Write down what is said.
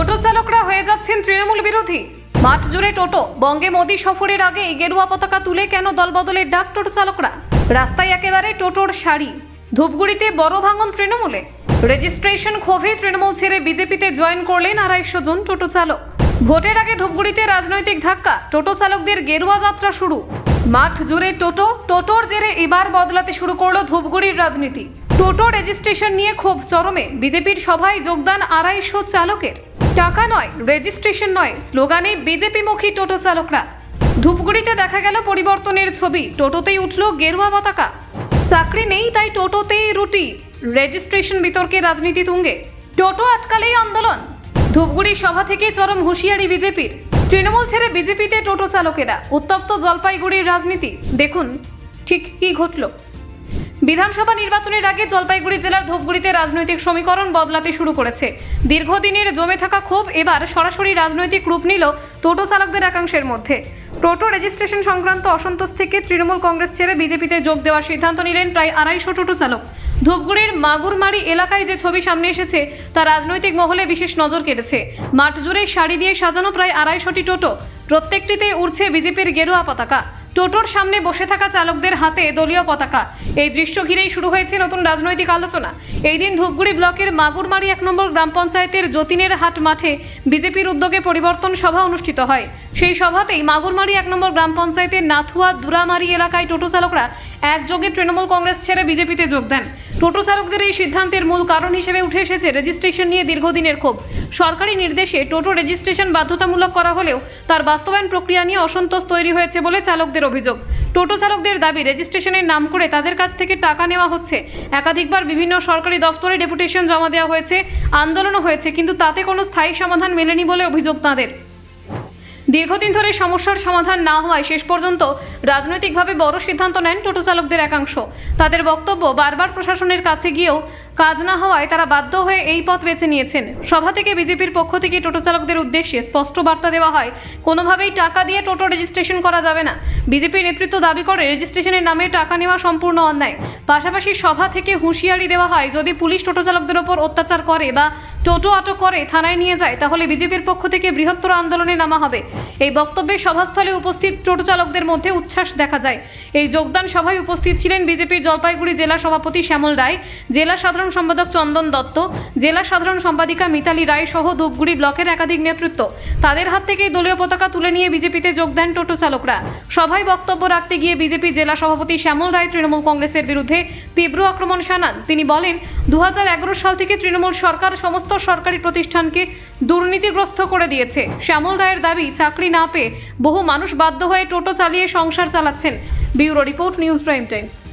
টোটো চালকরা হয়ে যাচ্ছেন তৃণমূল বিরোধী। মাঠ জুড়ে টোটো, বঙ্গে মোদী সফরের আগে গেরুয়া পতাকা তুলে কেন দলবদলের ডাক টোটো চালকরা? রাস্তায় একেবারে টোটোর শাড়ি। ধূপগুড়িতে বড় ভাঙন তৃণমূলে। রেজিস্ট্রেশন ক্ষোভে তৃণমূল ছেড়ে বিজেপিতে জয়েন করলেন আড়াইশো জন টোটো চালক। ভোটের আগে ধূপগুড়িতে রাজনৈতিক ধাক্কা, টোটো চালকদের গেরুয়া যাত্রা শুরু। মাঠ জুড়ে টোটো, টোটোর জেরে এবার বদলাতে শুরু করল ধূপগুড়ির রাজনীতি। টোটো রেজিস্ট্রেশন নিয়ে ক্ষোভ চরমে। বিজেপির সভায় যোগদান আড়াইশো চালকের। টাকা নয় রেজিস্ট্রেশন নয় স্লোগানে বিজেপিমুখী টোটো চালকরা। ধূপগুড়িতে দেখা গেল পরিবর্তনের ছবি, টোটোতেই উঠল গেরুয়া পতাকা। চাকরি নেই, তাই টোটোতেই রুটি রেজিস্ট্রেশন বিতর্কে রাজনীতি তুঙ্গে। টোটো আটকালেই আন্দোলন। ধূপগুড়ি সভা থেকে চরম হুঁশিয়ারি বিজেপির। তৃণমূল ছেড়ে বিজেপিতে টোটো চালকেরা। উত্তপ্ত জলপাইগুড়ির রাজনীতি। দেখুন, ঠিক কি ঘটল। বিধানসভা নির্বাচনের আগে জলপাইগুড়ি জেলার ধূপগুড়িতে রাজনৈতিক সমীকরণ বদলাতে শুরু করেছে। দীর্ঘদিনের জমে থাকা ক্ষোভ এবার সরাসরি রাজনৈতিক রূপ নিল টোটো চালকদের একাংশের মধ্যে। টোটো রেজিস্ট্রেশন সংক্রান্ত অসন্তোষ থেকে তৃণমূল কংগ্রেস ছেড়ে বিজেপিতে যোগ দেওয়ার সিদ্ধান্ত নিলেন প্রায় আড়াইশো টোটো চালক। ধূপগুড়ির মাগুরমারি এলাকায় যে ছবি সামনে এসেছে, তা রাজনৈতিক মহলে বিশেষ নজর কেড়েছে মাঠ জুড়ে শাড়ি দিয়ে সাজানো প্রায় আড়াইশোটি টোটো। প্রত্যেকটিতে উড়ছে বিজেপির গেরুয়া পতাকা। টোটোর সামনে বসে থাকা চালকদের হাতে দলীয় পতাকা। এই দৃশ্য ঘিরেই শুরু হয়েছে নতুন রাজনৈতিক আলোচনা। এই দিন ধূপগুড়ি ব্লকের মাগুরমারি এক নম্বর গ্রাম পঞ্চায়েতের যতীনের হাট মাঠে বিজেপির উদ্যোগে পরিবর্তন সভা অনুষ্ঠিত হয়। সেই সভাতেই মাগুরমারি এক নম্বর গ্রাম পঞ্চায়েতের নাথুয়া দুরামারি এলাকায় টোটো চালকরা একযোগে তৃণমূল কংগ্রেস ছেড়ে বিজেপিতে যোগ দেন। টোটো চালকদের এই সিদ্ধান্তের মূল কারণ হিসেবে উঠে এসেছে রেজিস্ট্রেশন নিয়ে দীর্ঘদিনের ক্ষোভ। সরকারি নির্দেশে টোটো রেজিস্ট্রেশন বাধ্যতামূলক করা হলেও তার বাস্তবায়ন প্রক্রিয়া নিয়ে অসন্তোষ তৈরি হয়েছে বলে চালকদের অভিযোগ। টোটো চালকদের দাবি, রেজিস্ট্রেশনের নাম করে তাদের কাছ থেকে টাকা নেওয়া হচ্ছে। একাধিকবার বিভিন্ন সরকারি দফতরে ডেপুটেশন জমা দেওয়া হয়েছে, আন্দোলনও হয়েছে, কিন্তু তাতে কোনো স্থায়ী সমাধান মেলেনি বলে অভিযোগ তাঁদের। দীর্ঘদিন ধরে সমস্যার সমাধান না হওয়ায় শেষ পর্যন্ত রাজনৈতিকভাবে বড় সিদ্ধান্ত নেন টোটো চালকদের একাংশ। তাদের বক্তব্য বারবার প্রশাসনের কাছে গিয়েও কাজ না হওয়ায় তারা বাধ্য হয়ে এই পথ বেছে নিয়েছেন। সভা থেকে বিজেপির পক্ষ থেকে টোটো চালকদের উদ্দেশ্যে স্পষ্ট বার্তা দেওয়া হয়, কোনোভাবেই টাকা দিয়ে টোটো রেজিস্ট্রেশন করা যাবে না। বিজেপির নেতৃত্ব দাবি করে, রেজিস্ট্রেশনের নামে টাকা নেওয়া সম্পূর্ণ অন্যায়। পাশাপাশি সভা থেকে হুঁশিয়ারি দেওয়া হয়, যদি পুলিশ টোটো চালকদের ওপর অত্যাচার করে বা টোটো আটক করে থানায় নিয়ে যায়, তাহলে বিজেপির পক্ষ থেকে বৃহত্তর আন্দোলনে নামা হবে। এই বক্তব্যে সভাস্থলে উপস্থিত টোটো চালকদের মধ্যে উচ্ছ্বাস দেখা যায়। এই যোগদান সভায় উপস্থিত ছিলেন বিজেপির জলপাইগুড়ি জেলা সভাপতি শ্যামল রায়, জেলা সাধারণ সম্পাদক চন্দন দত্ত, জেলা সাধারণ সম্পাদিকা মিতালি রায় সহ ধূপগুড়ি ব্লকের একাধিক নেতৃত্ব। তাদের হাত থেকে দলীয় পতাকা তুলে নিয়ে বিজেপিতে যোগ দেন টোটো চালকরা। সভায় বক্তব্য রাখতে গিয়ে বিজেপি জেলা সভাপতি শ্যামল রায় তৃণমূল কংগ্রেসের বিরুদ্ধে তীব্র আক্রমণ শানান। তিনি বলেন দু হাজার এগারো সাল থেকে তৃণমূল সরকার সমস্ত সরকারি প্রতিষ্ঠানকে দুর্নীতিগ্রস্ত করে দিয়েছে। শ্যামল রায়ের দাবি, চাকরি না পেয়ে বহু মানুষ বাধ্য হয়ে টোটো চালিয়ে সংসার চালাচ্ছেন। Bureau report, news prime times.